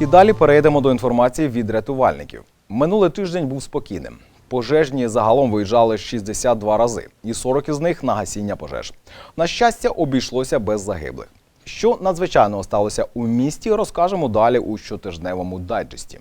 І далі перейдемо до інформації від рятувальників. Минулий тиждень був спокійним. Пожежні загалом виїжджали 62 рази, і 40 із них на гасіння пожеж. На щастя, обійшлося без загиблих. Що надзвичайного сталося у місті, розкажемо далі у щотижневому дайджесті.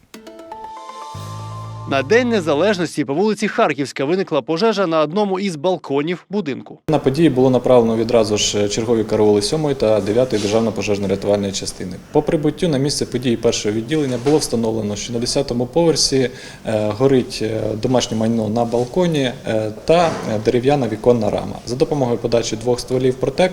На День Незалежності по вулиці Харківська виникла пожежа на одному із балконів будинку. На події було направлено відразу ж чергові караули 7 та 9 державної пожежно-рятувальної частини. По прибуттю на місце події першого відділення було встановлено, що на 10-му поверсі е, горить е, домашнє майно на балконі е, та дерев'яна віконна рама. За допомогою подачі двох стволів протек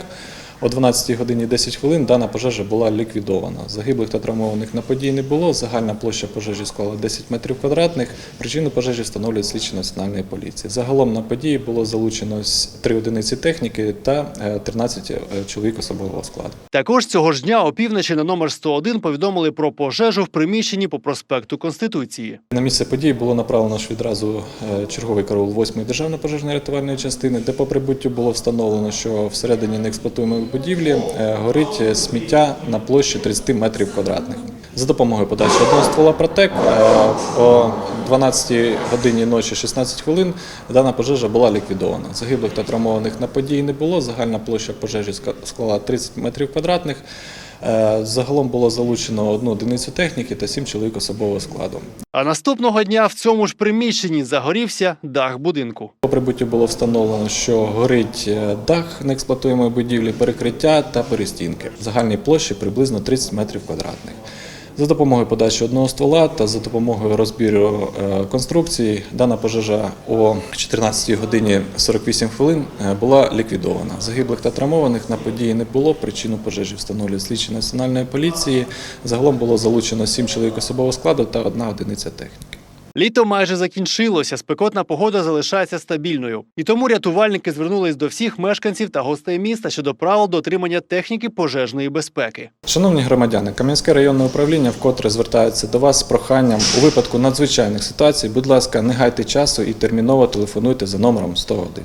о 12 годині 10 хвилин дана пожежа була ліквідована. Загиблих та травмованих на події не було. Загальна площа пожежі склала 10 метрів квадратних. Причину пожежі встановлюють слідчі національної поліції. Загалом на події було залучено с- 3 одиниці техніки та е, 13 е, чоловік особового складу. Також цього ж дня опівночі на номер 101 повідомили про пожежу в приміщенні по проспекту Конституції. На місце події було направлено ж відразу е, черговий караул 8-ї державної пожежної рятувальної частини, де по прибуттю було встановлено, що всередині неексплуатуємої будівлі е, горить е, сміття на площі 30 метрів квадратних. За допомогою подачі одного ствола протек е, о 12 годині ночі 16 хвилин дана пожежа була ліквідована. Загиблих та травмованих на події не було. Загальна площа пожежі склала 30 метрів квадратних. Е, Загалом було залучено одну одиницю техніки та сім чоловік особового складу. А наступного дня в цьому ж приміщенні загорівся дах будинку. По прибуттю було встановлено, що горить е, дах неексплуатуємої будівлі, перекриття та перестінки. Загальній площі приблизно 30 метрів квадратних. За допомогою подачі одного ствола та за допомогою розбіру е, конструкції дана пожежа о 14 годині 48 хвилин е, була ліквідована. Загиблих та травмованих на події не було. Причину пожежі встановлюють слідчі національної поліції. Загалом було залучено 7 чоловік особового складу та одна одиниця техніки. Літо майже закінчилося, спекотна погода залишається стабільною. І тому рятувальники звернулись до всіх мешканців та гостей міста щодо правил дотримання техніки пожежної безпеки. Шановні громадяни, Кам'янське районне управління вкотре звертається до вас з проханням у випадку надзвичайних ситуацій. Будь ласка, не гайте часу і терміново телефонуйте за номером 101.